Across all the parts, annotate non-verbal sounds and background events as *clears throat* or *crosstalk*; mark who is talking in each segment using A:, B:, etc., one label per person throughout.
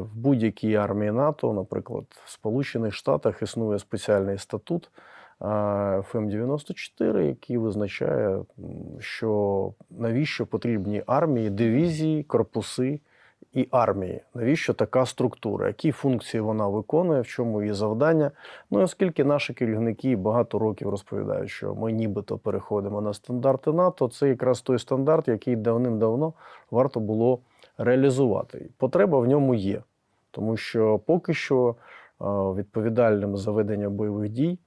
A: в будь-якій армії НАТО, наприклад, в Сполучених Штатах існує спеціальний статут ФМ-94, який визначає, що навіщо потрібні армії, дивізії, корпуси і армії. Навіщо така структура? Які функції вона виконує, в чому її завдання? Ну, і оскільки наші керівники багато років розповідають, що ми нібито переходимо на стандарти НАТО, це якраз той стандарт, який давним-давно варто було реалізувати. Потреба в ньому є, тому що поки що е, відповідальним за ведення бойових дій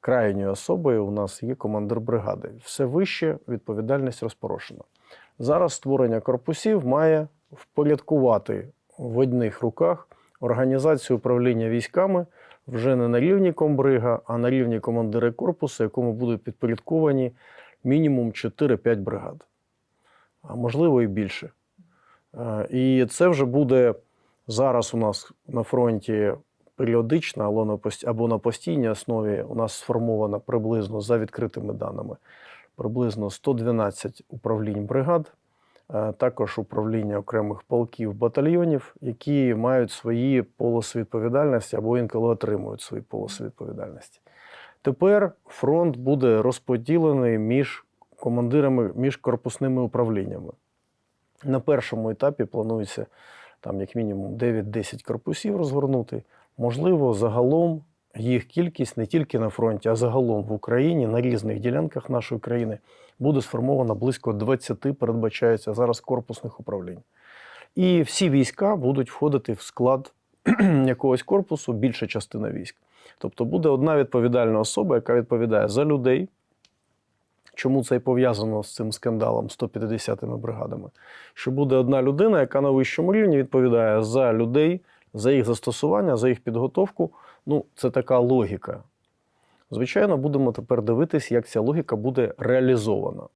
A: крайньою особою у нас є командир бригади. Все вище відповідальність розпорошена. Зараз створення корпусів має впорядкувати в одних руках організацію управління військами вже не на рівні комбрига, а на рівні командира корпусу, якому будуть підпорядковані мінімум 4-5 бригад, а можливо і більше. Е, І це вже буде зараз у нас на фронті періодично або на постійній основі у нас сформовано приблизно за відкритими даними приблизно 112 управлінь бригад, е, також управління окремих полків батальйонів, які мають свої полоси відповідальності або інколи отримують свої полоси відповідальності. Тепер фронт буде розподілений між командирами, між корпусними управліннями. На першому етапі планується там як мінімум 9-10 корпусів розгорнути. Можливо, загалом їх кількість не тільки на фронті, а загалом в Україні на різних ділянках нашої країни буде сформовано близько 20, передбачається зараз корпусних управлінь. І всі війська будуть входити в склад *clears throat* якогось корпусу, більша частина військ. Тобто буде одна відповідальна особа, яка відповідає за людей. Чому це і пов'язано з цим скандалом 150-ми бригадами? Що буде одна людина, яка на вищому рівні відповідає за людей, за їх застосування, за їх підготовку. Ну, це така логіка. Звичайно, будемо тепер дивитись, як ця логіка буде реалізована.